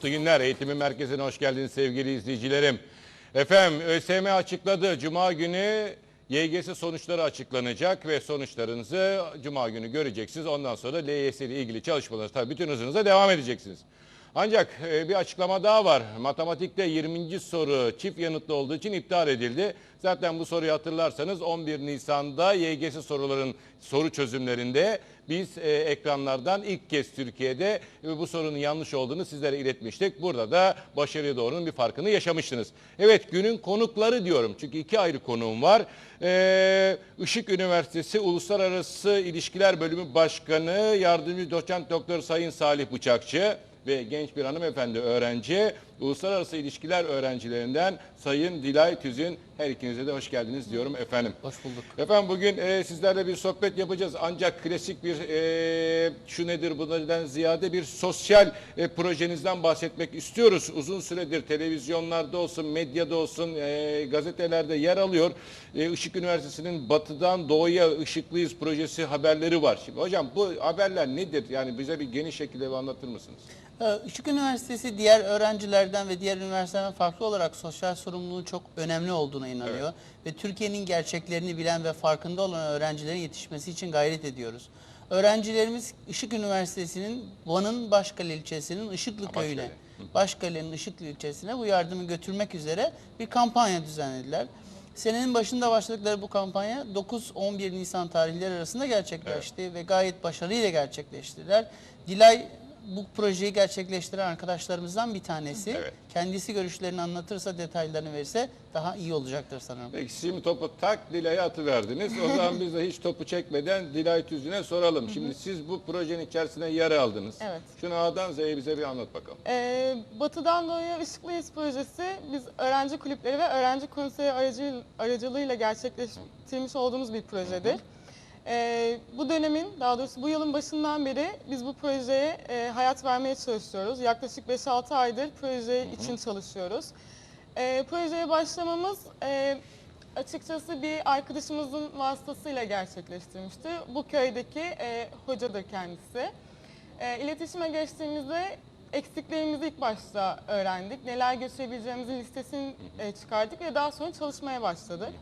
Mutlu günler. Eğitimin merkezine hoş geldiniz sevgili izleyicilerim. Efendim ÖSYM açıkladı. Cuma günü YGS sonuçları açıklanacak ve sonuçlarınızı Cuma günü göreceksiniz. Ondan sonra LYS ile ilgili çalışmaları tabii bütün hızınıza devam edeceksiniz. Ancak e, bir açıklama daha var. Matematikte 20. soru çift yanıtlı olduğu için iptal edildi. Zaten bu soruyu hatırlarsanız 11 Nisan'da YGS soruların soru çözümlerinde biz e, ekranlardan ilk kez Türkiye'de e, bu sorunun yanlış olduğunu sizlere iletmiştik. Burada da başarıya doğrunun bir farkını yaşamıştınız. Evet günün konukları diyorum çünkü iki ayrı konuğum var. Ee, Işık Üniversitesi Uluslararası İlişkiler Bölümü Başkanı Yardımcı Doçent Doktor Sayın Salih Bıçakçı ve genç bir hanımefendi öğrenci, uluslararası ilişkiler öğrencilerinden Sayın Dilay Tüzün. Her ikinize de hoş geldiniz diyorum efendim. Hoş bulduk. Efendim bugün e, sizlerle bir sohbet yapacağız. Ancak klasik bir e, şu nedir bu neden ziyade bir sosyal e, projenizden bahsetmek istiyoruz. Uzun süredir televizyonlarda olsun, medyada olsun, e, gazetelerde yer alıyor. E, Işık Üniversitesi'nin batıdan doğuya ışıklıyız projesi haberleri var. Şimdi hocam bu haberler nedir? Yani bize bir geniş şekilde bir anlatır mısınız? Ee, Işık Üniversitesi diğer öğrencilerden ve diğer üniversitelerden farklı olarak sosyal sorumluluğun çok önemli olduğuna inanıyor. Ve Türkiye'nin gerçeklerini bilen ve farkında olan öğrencilerin yetişmesi için gayret ediyoruz. Öğrencilerimiz Işık Üniversitesi'nin Van'ın Başkale ilçesinin Işıklı Ha, köyüne, Başkale. Başkale'nin Işıklı ilçesine bu yardımı götürmek üzere bir kampanya düzenlediler. Senenin başında başladıkları bu kampanya 9-11 Nisan tarihleri arasında gerçekleşti ve gayet başarıyla gerçekleştirdiler. Dilay bu projeyi gerçekleştiren arkadaşlarımızdan bir tanesi. Evet. Kendisi görüşlerini anlatırsa, detaylarını verirse daha iyi olacaktır sanırım. Peki şimdi topu tak Dilay'a atıverdiniz. O zaman biz de hiç topu çekmeden Dilay Tüzün'e soralım. Şimdi siz bu projenin içerisine yer aldınız. Evet. Şunu A'dan Z'ye bize bir anlat bakalım. Ee, Batı'dan Doğu'ya Işıklıyız projesi biz öğrenci kulüpleri ve öğrenci konseyi aracı, aracılığıyla gerçekleştirmiş olduğumuz bir projedir. Ee, bu dönemin, daha doğrusu bu yılın başından beri biz bu projeye e, hayat vermeye çalışıyoruz. Yaklaşık 5-6 aydır proje için çalışıyoruz. Ee, projeye başlamamız e, açıkçası bir arkadaşımızın vasıtasıyla gerçekleştirmişti. Bu köydeki e, hocadır kendisi. E, iletişime geçtiğimizde eksiklerimizi ilk başta öğrendik. Neler götürebileceğimizin listesini e, çıkardık ve daha sonra çalışmaya başladık.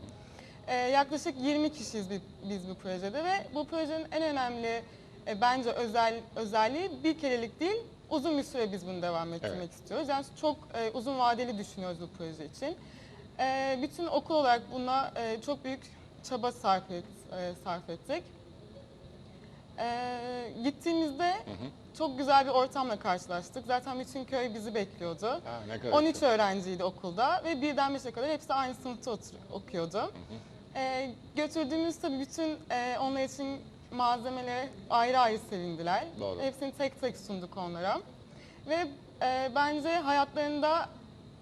E, yaklaşık 20 kişiyiz bi- biz bu projede ve bu projenin en önemli e, bence özel özelliği bir kerelik değil, uzun bir süre biz bunu devam ettirmek Evet. istiyoruz. Yani çok e, uzun vadeli düşünüyoruz bu proje için. E, bütün okul olarak buna e, çok büyük çaba sarf, et, e, sarf ettik. Ee, gittiğimizde çok güzel bir ortamla karşılaştık. Zaten bütün köy bizi bekliyordu. Ha, ne kadar 13 öğrenciydi okulda ve birden beşe kadar hepsi aynı sınıfta otur- okuyordu. Ee, götürdüğümüz tabii bütün e, onlar için malzemeleri ayrı ayrı sevindiler. Doğru. Hepsini tek tek sunduk onlara. Ve e, bence hayatlarında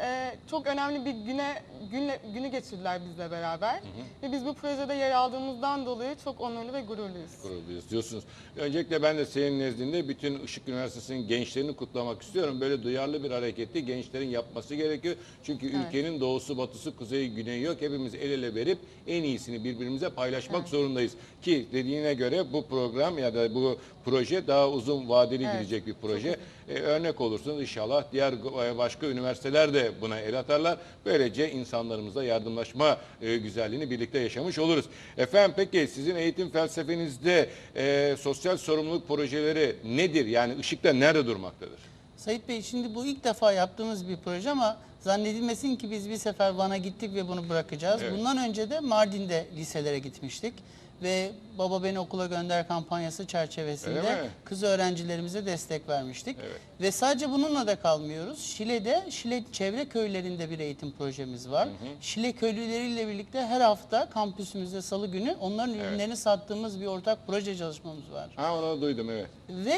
e, çok önemli bir güne günle, günü geçirdiler bizle beraber. Ve biz bu projede yer aldığımızdan dolayı çok onurlu ve gururluyuz. gururluyuz diyorsunuz. Öncelikle ben de senin nezdinde bütün Işık Üniversitesi'nin gençlerini kutlamak istiyorum. Böyle duyarlı bir hareketi gençlerin yapması gerekiyor. Çünkü Evet. ülkenin doğusu, batısı, kuzeyi, güneyi yok. Hepimiz el ele verip en iyisini birbirimize paylaşmak zorundayız. Ki dediğine göre bu program ya da bu proje daha uzun vadeli Evet. gidecek bir proje. Ee, örnek olursunuz inşallah diğer başka üniversiteler de buna el atarlar. Böylece insanlarımızla yardımlaşma e, güzelliğini birlikte yaşamış oluruz. Efendim peki sizin eğitim felsefenizde e, sosyal sorumluluk projeleri nedir? Yani ışıkta nerede durmaktadır? Sayit Bey şimdi bu ilk defa yaptığımız bir proje ama zannedilmesin ki biz bir sefer Van'a gittik ve bunu bırakacağız. Evet. Bundan önce de Mardin'de liselere gitmiştik ve Baba Beni Okula Gönder kampanyası çerçevesinde kız öğrencilerimize destek vermiştik. Evet. Ve sadece bununla da kalmıyoruz. Şile'de, Şile çevre köylerinde bir eğitim projemiz var. Şile köylüleriyle birlikte her hafta kampüsümüzde salı günü onların ürünlerini sattığımız bir ortak proje çalışmamız var. Ha onu duydum evet. Ve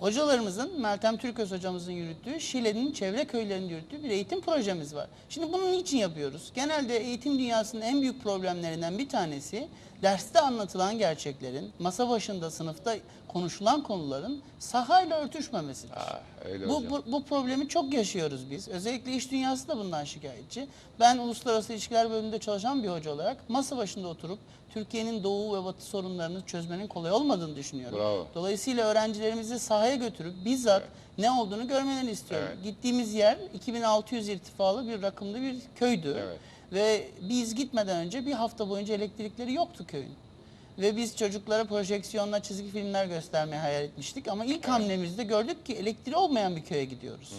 hocalarımızın, Meltem Türköz hocamızın yürüttüğü, Şile'nin çevre köylerinin yürüttüğü bir eğitim projemiz var. Şimdi bunu niçin yapıyoruz? Genelde eğitim dünyasının en büyük problemlerinden bir tanesi derste anlatılan gerçeklerin, masa başında sınıfta konuşulan konuların sahayla örtüşmemesidir. Ha, öyle Bu, hocam. bu, bu problemi çok yaşıyoruz biz. Özellikle iş dünyası da bundan şikayetçi. Ben uluslararası ilişkiler bölümünde çalışan bir hoca olarak masa başında oturup Türkiye'nin doğu ve batı sorunlarını çözmenin kolay olmadığını düşünüyorum. Bravo. Dolayısıyla öğrencilerimizi sahaya götürüp bizzat ne olduğunu görmelerini istiyorum. Evet. Gittiğimiz yer 2600 irtifalı bir rakımlı bir köydü. Evet. Ve biz gitmeden önce bir hafta boyunca elektrikleri yoktu köyün. Ve biz çocuklara projeksiyonla çizgi filmler göstermeyi hayal etmiştik ama ilk hamlemizde gördük ki elektriği olmayan bir köye gidiyoruz.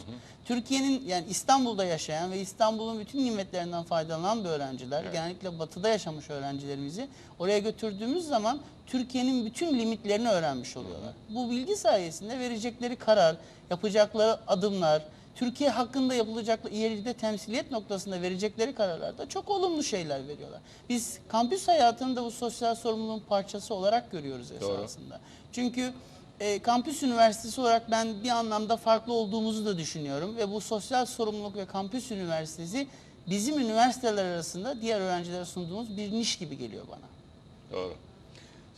Türkiye'nin yani İstanbul'da yaşayan ve İstanbul'un bütün nimetlerinden faydalanan bir öğrenciler, genellikle batıda yaşamış öğrencilerimizi oraya götürdüğümüz zaman Türkiye'nin bütün limitlerini öğrenmiş oluyorlar. Bu bilgi sayesinde verecekleri karar, yapacakları adımlar, Türkiye hakkında yapılacak ileride temsiliyet noktasında verecekleri kararlarda çok olumlu şeyler veriyorlar. Biz kampüs hayatını da bu sosyal sorumluluğun parçası olarak görüyoruz Doğru. esasında. Çünkü e, kampüs üniversitesi olarak ben bir anlamda farklı olduğumuzu da düşünüyorum ve bu sosyal sorumluluk ve kampüs üniversitesi bizim üniversiteler arasında diğer öğrencilere sunduğumuz bir niş gibi geliyor bana. Doğru.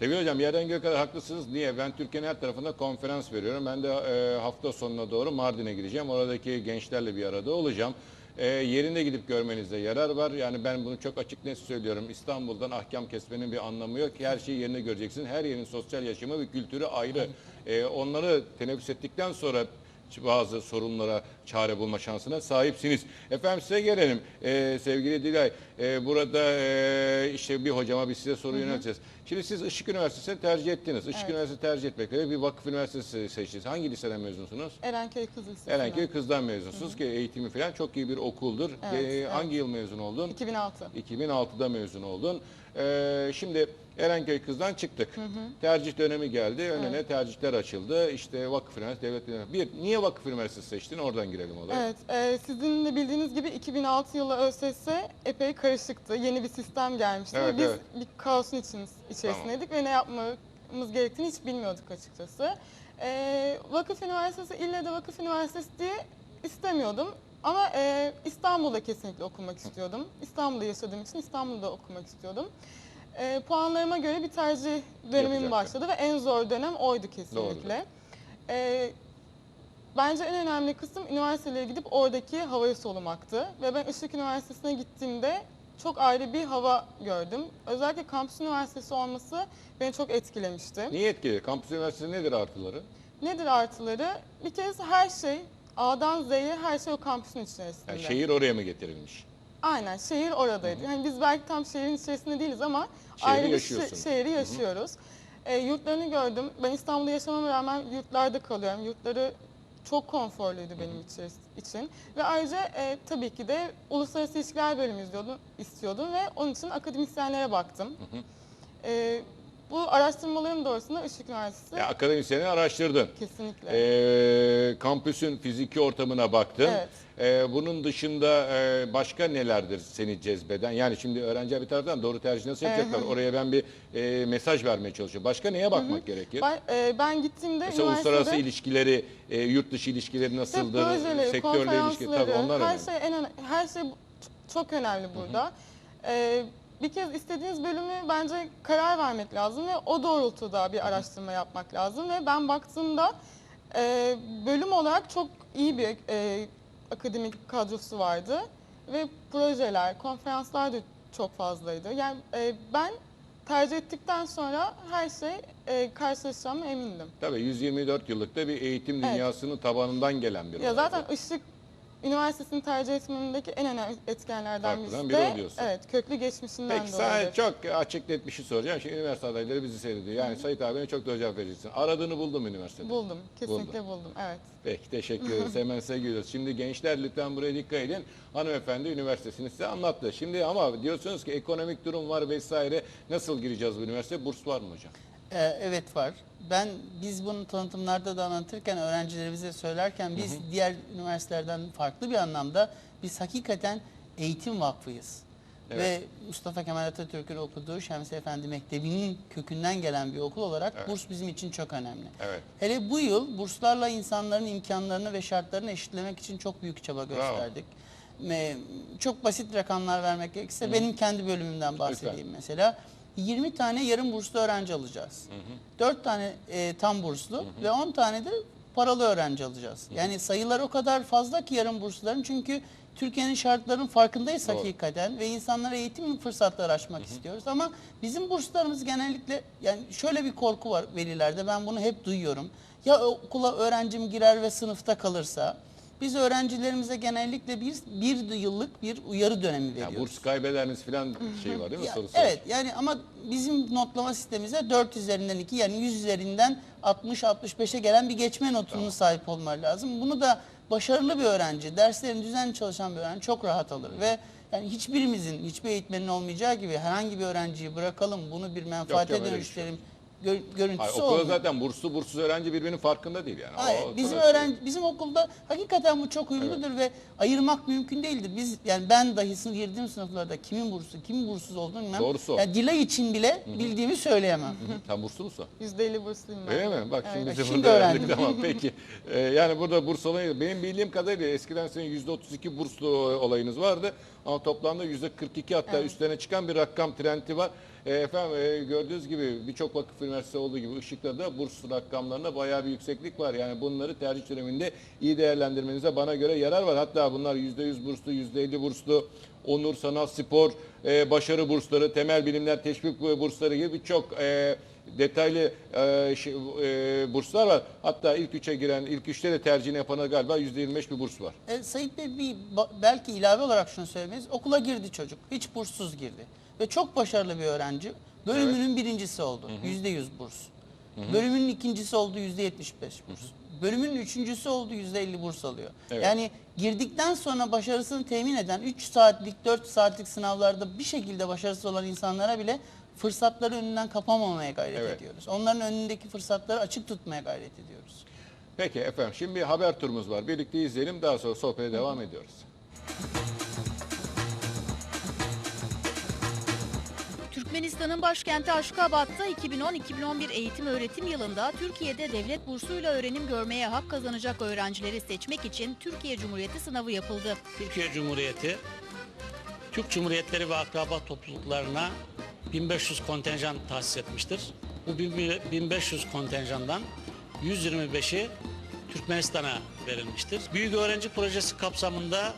Sevgili hocam yerden göğe kadar haklısınız. Niye? Ben Türkiye'nin her tarafında konferans veriyorum. Ben de e, hafta sonuna doğru Mardin'e gideceğim. Oradaki gençlerle bir arada olacağım. E, yerinde gidip görmenizde yarar var. Yani ben bunu çok açık net söylüyorum. İstanbul'dan ahkam kesmenin bir anlamı yok. Her şeyi yerine göreceksin. Her yerin sosyal yaşamı ve kültürü ayrı. E, onları teneffüs ettikten sonra bazı sorunlara çare bulma şansına sahipsiniz. Efendim size gelelim. Ee, sevgili Dilay, e, burada e, işte bir hocama bir size soru yönelteceğiz. Şimdi siz Işık Üniversitesi'ni tercih ettiniz. Işık Evet. Üniversitesi tercih etmekle bir vakıf üniversitesi seçtiniz. Hangi liseden mezunsunuz? Erenköy Kız Lisesi. Erenköy Kız'dan mezunsunuz ki eğitimi falan çok iyi bir okuldur. Evet, Ee, evet. Hangi yıl mezun oldun? 2006. 2006'da mezun oldun. Ee, şimdi Erenköy Kız'dan çıktık. Tercih dönemi geldi. Önüne tercihler açıldı. İşte Vakıf Üniversitesi, Devlet Üniversitesi. Bir, niye Vakıf Üniversitesi seçtin? Oradan girelim olaya. Evet, e, sizin de bildiğiniz gibi 2006 yılı ÖSS epey karışıktı. Yeni bir sistem gelmişti. Evet, ve Biz evet. bir kaosun için, içerisindeydik ve ne yapmamız gerektiğini hiç bilmiyorduk açıkçası. E, Vakıf Üniversitesi, ille de Vakıf Üniversitesi diye istemiyordum. Ama e, İstanbul'da kesinlikle okumak istiyordum. İstanbul'da yaşadığım için İstanbul'da okumak istiyordum. E, puanlarıma göre bir tercih dönemim Yapacaktın. başladı ve en zor dönem oydu kesinlikle. E, Bence en önemli kısım üniversitelere gidip oradaki havayı solumaktı. Ve ben Işık Üniversitesi'ne gittiğimde çok ayrı bir hava gördüm. Özellikle kampüs üniversitesi olması beni çok etkilemişti. Niye etkili? Kampüs Üniversitesi nedir artıları? Nedir artıları? Bir kez her şey A'dan Z'ye her şey o kampüsün içerisinde. Yani şehir oraya mı getirilmiş? Aynen şehir oradaydı. Yani biz belki tam şehrin içerisinde değiliz ama Şehri ayrı bir şe- şehri yaşıyoruz. E, yurtlarını gördüm. Ben İstanbul'da yaşamama rağmen yurtlarda kalıyorum. Yurtları çok konforluydu benim için. Ve ayrıca e, tabii ki de uluslararası ilişkiler bölümü izliyordum, istiyordum ve onun için akademisyenlere baktım. E, bu araştırmalarım doğrusunda Işık Üniversitesi Ya, akademisyeni araştırdın. kesinlikle. Ee, kampüsün fiziki ortamına baktın. Evet. Ee, bunun dışında e, başka nelerdir seni cezbeden? Yani şimdi öğrenciler bir taraftan doğru tercih nasıl yapacaklar? Oraya ben bir e, mesaj vermeye çalışıyorum. Başka neye bakmak gerekir? ben, e, ben gittiğimde Mesela üniversitede... uluslararası ilişkileri, e, yurt dışı ilişkileri nasıldır? projeleri, Sektörle ilişki tabii onlar her önemli. şey en öne- her şey çok önemli burada. Ee, bir kez istediğiniz bölümü bence karar vermek lazım ve o doğrultuda bir araştırma yapmak lazım ve ben baktığımda e, bölüm olarak çok iyi bir e, akademik kadrosu vardı ve projeler, konferanslar da çok fazlaydı. Yani e, ben tercih ettikten sonra her şey e, karşılaşacağıma emindim. Tabii 124 yıllık da bir eğitim dünyasının tabanından gelen bir Ya olay zaten bu. Işık Üniversitesi'ni tercih etmemdeki en önemli etkenlerden birisi biri de o diyorsun. evet köklü geçmişinden Peki sana dolayı. çok açık net bir şey soracağım. Şimdi üniversite adayları bizi seyrediyor. Yani Sait abine çok doğru cevap vereceksin. Aradığını buldum üniversitede. Buldum. Kesinlikle buldum. Evet. Peki teşekkür ederiz. Hemen size geliyoruz. Şimdi gençler lütfen buraya dikkat edin. Hanımefendi üniversitesini size anlattı. Şimdi ama diyorsunuz ki ekonomik durum var vesaire. Nasıl gireceğiz bu üniversiteye? Burs var mı hocam? Ee, evet var. Ben biz bunu tanıtımlarda da anlatırken öğrencilerimize söylerken biz diğer üniversitelerden farklı bir anlamda biz hakikaten eğitim vakfıyız. Evet. Ve Mustafa Kemal Atatürk'ün okuduğu Şemsi Efendi Mektebi'nin kökünden gelen bir okul olarak Evet. burs bizim için çok önemli. Evet. Hele bu yıl burslarla insanların imkanlarını ve şartlarını eşitlemek için çok büyük çaba gösterdik. Ve çok basit rakamlar vermek gerekirse benim kendi bölümümden bahsedeyim mesela. 20 tane yarım burslu öğrenci alacağız. 4 tane e, tam burslu ve 10 tane de paralı öğrenci alacağız. Yani sayılar o kadar fazla ki yarım bursluların çünkü Türkiye'nin şartlarının farkındayız Doğru. hakikaten ve insanlara eğitim fırsatları açmak istiyoruz ama bizim burslarımız genellikle yani şöyle bir korku var velilerde ben bunu hep duyuyorum. Ya okula öğrencim girer ve sınıfta kalırsa biz öğrencilerimize genellikle bir, bir yıllık bir uyarı dönemi Ya veriyoruz. burs kaybeder miyiz falan şey var değil mi Ya, sorusu? evet yani ama bizim notlama sistemimizde 4 üzerinden 2 yani 100 üzerinden 60-65'e gelen bir geçme notunun sahip olmaları lazım. Bunu da başarılı bir öğrenci, derslerini düzenli çalışan bir öğrenci çok rahat alır ve yani hiçbirimizin, hiçbir eğitmenin olmayacağı gibi herhangi bir öğrenciyi bırakalım, bunu bir menfaate öyle bir dönüştürelim gö- görüntüsü Hayır, okulda olmuyor. zaten burslu burssuz öğrenci birbirinin farkında değil yani. Hayır, O- bizim öğrenci bizim okulda hakikaten bu çok uyumludur ve ayırmak mümkün değildir. Biz yani ben dahi sınıf girdiğim sınıflarda kimin burslu, kimin burssuz olduğunu bilmem. Doğrusu. Yani Dilay için bile bildiğimi söyleyemem. Sen burslu musun? %50 bursluyum ben. Öyle mi? Bak şimdi Evet. bizi Şimdi burada öğrendik tamam peki. Ee, yani burada burs olayı benim bildiğim kadarıyla eskiden senin %32 burslu olayınız vardı. Ama toplamda %42 hatta üstlerine çıkan bir rakam trendi var. Ee, efendim e, gördüğünüz gibi birçok vakıf üniversite olduğu gibi Işık'ta da burs rakamlarında bayağı bir yükseklik var. Yani bunları tercih döneminde iyi değerlendirmenize bana göre yarar var. Hatta bunlar %100 burslu, %50 burslu, onur, sanat, spor, e, başarı bursları, temel bilimler, teşvik bursları gibi birçok e, detaylı e, şey, e, burslar var. Hatta ilk üçe giren, ilk üçte de tercihini yapana galiba %25 bir burs var. E, Sayit Bey bir belki ilave olarak şunu söylemeliyiz. Okula girdi çocuk. Hiç burssuz girdi. Ve çok başarılı bir öğrenci. Bölümünün birincisi oldu. Yüzde yüz burs. Bölümünün ikincisi oldu yüzde yetmiş beş burs. Bölümünün üçüncüsü oldu yüzde elli burs alıyor. Evet. Yani girdikten sonra başarısını temin eden 3 saatlik 4 saatlik sınavlarda bir şekilde başarısız olan insanlara bile fırsatları önünden kapamamaya gayret Evet. ediyoruz. Onların önündeki fırsatları açık tutmaya gayret ediyoruz. Peki efendim şimdi bir haber turumuz var. Birlikte izleyelim daha sonra sohbete devam ediyoruz. Türkmenistan'ın başkenti Aşkabat'ta 2010-2011 eğitim öğretim yılında Türkiye'de devlet bursuyla öğrenim görmeye hak kazanacak öğrencileri seçmek için Türkiye Cumhuriyeti sınavı yapıldı. Türkiye Cumhuriyeti Türk Cumhuriyetleri ve akraba topluluklarına 1500 kontenjan tahsis etmiştir. Bu 1500 kontenjandan 125'i Türkmenistan'a verilmiştir. Büyük Öğrenci Projesi kapsamında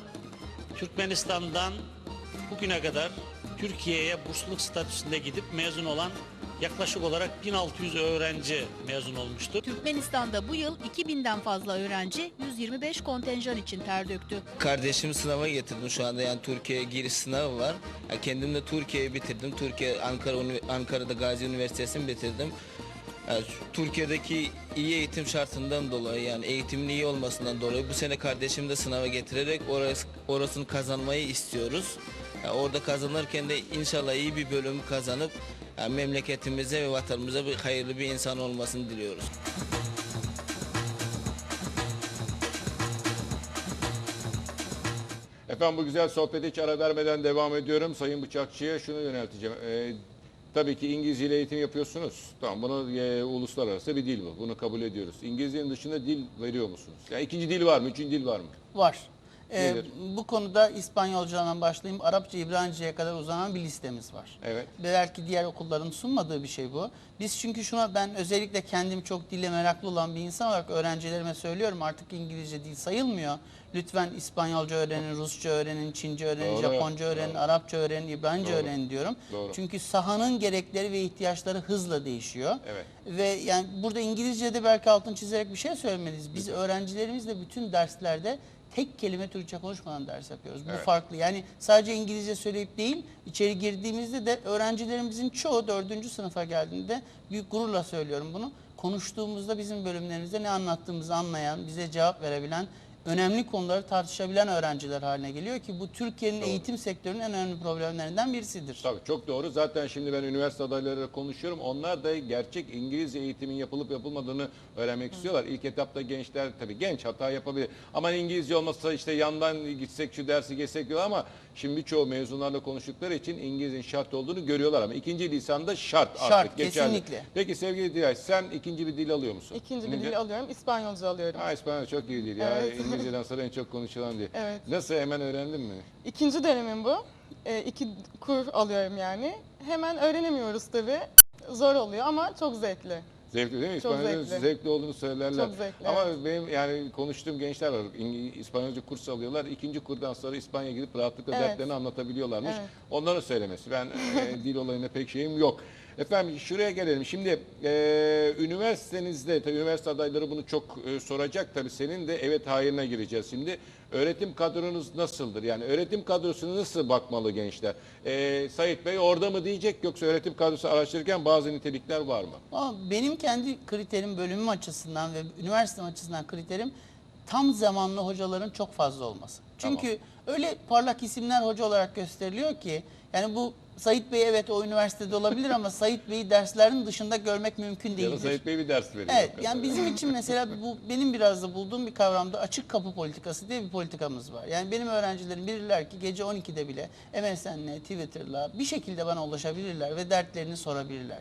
Türkmenistan'dan bugüne kadar Türkiye'ye bursluluk statüsünde gidip mezun olan yaklaşık olarak 1600 öğrenci mezun olmuştur. Türkmenistan'da bu yıl 2000'den fazla öğrenci 125 kontenjan için ter döktü. Kardeşimi sınava getirdim şu anda yani Türkiye'ye giriş sınavı var. Ya kendim de Türkiye'yi bitirdim. Türkiye Ankara Ankara'da Gazi Üniversitesi'ni bitirdim. Türkiye'deki iyi eğitim şartından dolayı yani eğitimin iyi olmasından dolayı bu sene kardeşimi de sınava getirerek orası, orasını kazanmayı istiyoruz. Orada kazanırken de inşallah iyi bir bölüm kazanıp memleketimize ve vatanımıza bir hayırlı bir insan olmasını diliyoruz. Efendim bu güzel sohbete hiç ara vermeden devam ediyorum. Sayın Bıçakçı'ya şunu yönelteceğim. Ee, tabii ki İngilizce ile eğitim yapıyorsunuz. Tamam bunu e, uluslararası bir dil bu. Bunu kabul ediyoruz. İngilizcenin dışında dil veriyor musunuz? Yani ikinci dil var mı? Üçüncü dil var mı? Var. Ee, Nedir? bu konuda İspanyolcadan başlayayım. Arapça, İbranice'ye kadar uzanan bir listemiz var. Evet. Ve belki diğer okulların sunmadığı bir şey bu. Biz çünkü şuna ben özellikle kendim çok dille meraklı olan bir insan olarak öğrencilerime söylüyorum artık İngilizce dil sayılmıyor. Lütfen İspanyolca öğrenin, Rusça öğrenin, Çince öğrenin, Doğru, Japonca öğrenin, doğru. Arapça öğrenin, İbranice Doğru. öğrenin diyorum. Doğru. Çünkü sahanın gerekleri ve ihtiyaçları hızla değişiyor. Evet. Ve yani burada İngilizce'de belki altını çizerek bir şey söylemeliyiz. Biz öğrencilerimizle bütün derslerde tek kelime Türkçe konuşmadan ders yapıyoruz. Bu Evet. farklı. Yani sadece İngilizce söyleyip değil, içeri girdiğimizde de öğrencilerimizin çoğu dördüncü sınıfa geldiğinde büyük gururla söylüyorum bunu. Konuştuğumuzda bizim bölümlerimizde ne anlattığımızı anlayan, bize cevap verebilen, önemli konuları tartışabilen öğrenciler haline geliyor ki bu Türkiye'nin eğitim sektörünün en önemli problemlerinden birisidir. Tabii çok doğru. Zaten şimdi ben üniversite adaylarıyla konuşuyorum. Onlar da gerçek İngilizce eğitimin yapılıp yapılmadığını öğrenmek istiyorlar. İlk etapta gençler tabii genç hata yapabilir. Ama İngilizce olmasa işte yandan gitsek şu dersi geçsek diyor ama şimdi birçoğu mezunlarla konuştukları için İngilizcenin şart olduğunu görüyorlar ama ikinci lisanda şart, Şart, artık geçerli. kesinlikle. Peki sevgili Dilay sen ikinci bir dil alıyor musun? İkinci bir dil alıyorum. İspanyolca alıyorum. Ha İspanyolca çok iyi dil ya. Evet. İngilizceden sonra en çok konuşulan dil. Evet. Nasıl hemen öğrendin mi? İkinci dönemim bu. E, iki kur alıyorum yani. Hemen öğrenemiyoruz tabii. Zor oluyor ama çok zevkli. Zevkli değil mi? Çok İspanyolca zevkli. olduğunu söylerler. Çok zevkli, Ama benim yani konuştuğum gençler var. İng- İspanyolca kurs alıyorlar. İkinci kurdan sonra İspanya'ya gidip rahatlıkla Evet. dertlerini anlatabiliyorlarmış. Evet. Onların söylemesi. Ben e, dil olayına pek şeyim yok. Efendim şuraya gelelim. Şimdi e, üniversitenizde, tabii üniversite adayları bunu çok e, soracak. Tabii senin de evet hayırına gireceğiz şimdi. Öğretim kadronuz nasıldır? Yani öğretim kadrosuna nasıl bakmalı gençler? E, Sayit Bey orada mı diyecek yoksa öğretim kadrosu araştırırken bazı nitelikler var mı? Ama benim kendi kriterim bölümüm açısından ve üniversitem açısından kriterim tam zamanlı hocaların çok fazla olması. Çünkü öyle parlak isimler hoca olarak gösteriliyor ki yani bu Sayit Bey evet o üniversitede olabilir ama Sayit Bey'i derslerin dışında görmek mümkün Ya da. Sayit Bey bir ders veriyor. Evet yani bizim için mesela bu benim biraz da bulduğum bir kavramda açık kapı politikası diye bir politikamız var. Yani benim öğrencilerim bilirler ki gece 12'de bile MSN'le, Twitter'la bir şekilde bana ulaşabilirler ve dertlerini sorabilirler.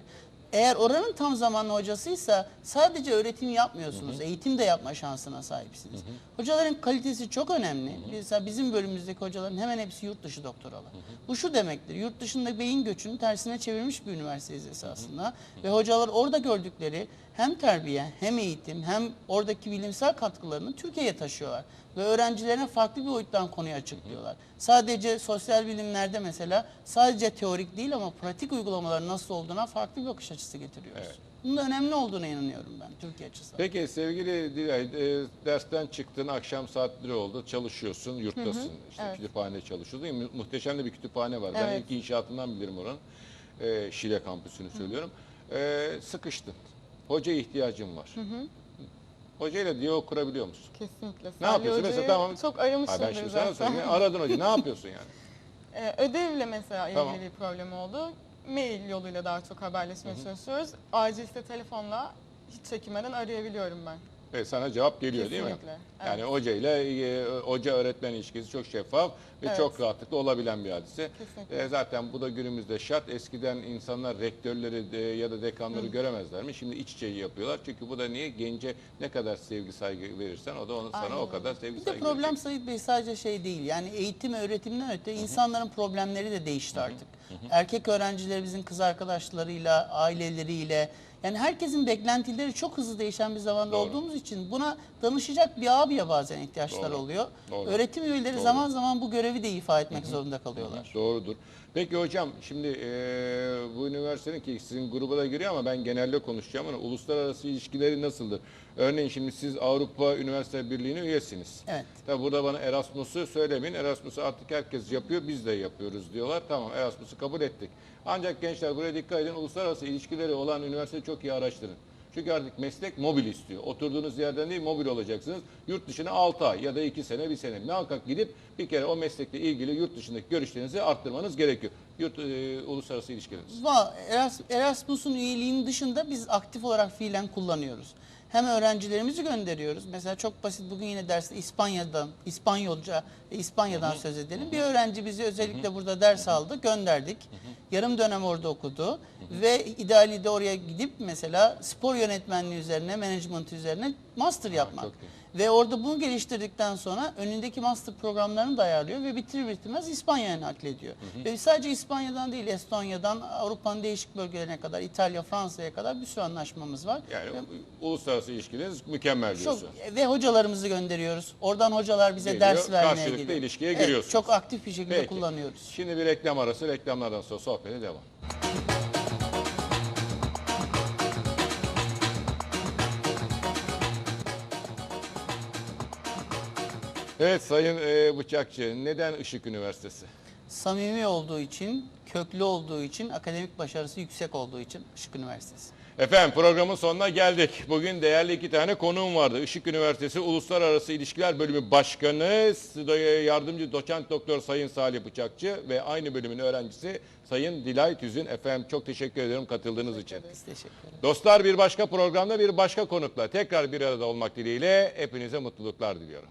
Eğer oranın tam zamanlı hocasıysa sadece öğretim yapmıyorsunuz, eğitim de yapma şansına sahipsiniz. Hocaların kalitesi çok önemli. Mesela bizim bölümümüzdeki hocaların hemen hepsi yurt dışı doktoralı. Bu şu demektir, yurt dışında beyin göçünü tersine çevirmiş bir üniversiteyiz esasında. Ve hocalar orada gördükleri hem terbiye, hem eğitim, hem oradaki bilimsel katkılarını Türkiye'ye taşıyorlar. Ve öğrencilerine farklı bir boyuttan konuyu açıklıyorlar. Sadece sosyal bilimlerde mesela sadece teorik değil ama pratik uygulamaların nasıl olduğuna farklı bir bakış açısı getiriyoruz. Bunun da önemli olduğuna inanıyorum ben Türkiye açısından. Peki sevgili Dilay, e, dersten çıktın, akşam saatleri oldu, çalışıyorsun, yurttasın, işte evet. kütüphanede çalışıyordun. Mu- Muhteşem de bir kütüphane var. Ben Evet. ilk inşaatından bilirim oranın. E, Şile kampüsünü söylüyorum. E, sıkıştın. Hoca ihtiyacın var. Hocayla diyalog kurabiliyor musun? Kesinlikle. Ne yapıyorsun? Mesela tamam. Çok Ha, ben aramışımdır şimdi sana söyleyeyim. Aradın hoca. Ne yapıyorsun yani? Ee, ödevle mesela ilgili Tamam. bir problem oldu. Mail yoluyla daha çok haberleşmeye çalışıyoruz. Acilse telefonla hiç çekinmeden arayabiliyorum ben. Ve sana cevap geliyor değil mi? Kesinlikle, Yani evet. hocayla e, hoca öğretmen ilişkisi çok şeffaf ve Evet. çok rahatlıkla olabilen bir hadise. Kesinlikle. E, zaten bu da günümüzde şart. Eskiden insanlar rektörleri de, ya da dekanları göremezler mi? Şimdi iç içeyi yapıyorlar. Çünkü bu da niye? Gence ne kadar sevgi saygı verirsen o da onu sana Aynen o kadar sevgi Bir de saygı problem verecek. Sayit Bey sadece şey değil. Yani eğitim öğretimden öte insanların problemleri de değişti artık. Erkek öğrencilerimizin kız arkadaşlarıyla, aileleriyle yani herkesin beklentileri çok hızlı değişen bir zamanda Doğru. olduğumuz için buna danışacak bir abiye bazen ihtiyaçları Doğru. oluyor. Doğru. Öğretim üyeleri Doğru. zaman zaman bu görevi de ifa etmek zorunda kalıyorlar. Doğrudur. Peki hocam şimdi e, bu üniversitenin ki sizin gruba da giriyor ama ben genelde konuşacağım ama uluslararası ilişkileri nasıldır? Örneğin şimdi siz Avrupa Üniversite Birliği'ne üyesiniz. Evet. Tabi burada bana Erasmus'u söylemeyin. Erasmus'u artık herkes yapıyor, biz de yapıyoruz diyorlar. Tamam Erasmus'u kabul ettik. Ancak gençler buraya dikkat edin. Uluslararası ilişkileri olan üniversiteyi çok iyi araştırın. Çünkü artık meslek mobil istiyor. Oturduğunuz yerden değil mobil olacaksınız. Yurt dışına 6 ay ya da 2 sene 1 sene muhakkak gidip bir kere o meslekle ilgili yurt dışındaki görüşlerinizi arttırmanız gerekiyor. Yurt, e, uluslararası ilişkileriniz. Erasmus'un üyeliğinin dışında biz aktif olarak fiilen kullanıyoruz. Hem öğrencilerimizi gönderiyoruz. Mesela çok basit bugün yine derste İspanya'dan, İspanyolca ve İspanya'dan söz edelim. Bir öğrenci bizi özellikle burada ders aldı, gönderdik. Yarım dönem orada okudu. Ve ideali de oraya gidip mesela spor yönetmenliği üzerine, management üzerine master yapmak. çok. Ve orada bunu geliştirdikten sonra önündeki master programlarını da ayarlıyor ve bitirir bitirmez İspanya'ya naklediyor. Ve sadece İspanya'dan değil Estonya'dan Avrupa'nın değişik bölgelerine kadar İtalya, Fransa'ya kadar bir sürü anlaşmamız var. Yani Ve uluslararası ilişkileriniz mükemmel çok, diyorsun. ve hocalarımızı gönderiyoruz. Oradan hocalar bize Geliyor, ders vermeye karşılıklı geliyor. ilişkiye Evet, giriyorsunuz. çok aktif bir şekilde Peki. kullanıyoruz. Şimdi bir reklam arası, reklamlardan sonra sohbete devam. Evet Sayın e, Bıçakçı, neden Işık Üniversitesi? Samimi olduğu için, köklü olduğu için, akademik başarısı yüksek olduğu için Işık Üniversitesi. Efendim programın sonuna geldik. Bugün değerli iki tane konuğum vardı. Işık Üniversitesi Uluslararası İlişkiler Bölümü Başkanı, Yardımcı Doçent Doktor Sayın Salih Bıçakçı ve aynı bölümün öğrencisi Sayın Dilay Tüzün. Efendim çok teşekkür ederim katıldığınız için. Biz teşekkür ederiz. Dostlar bir başka programda bir başka konukla tekrar bir arada olmak dileğiyle hepinize mutluluklar diliyorum.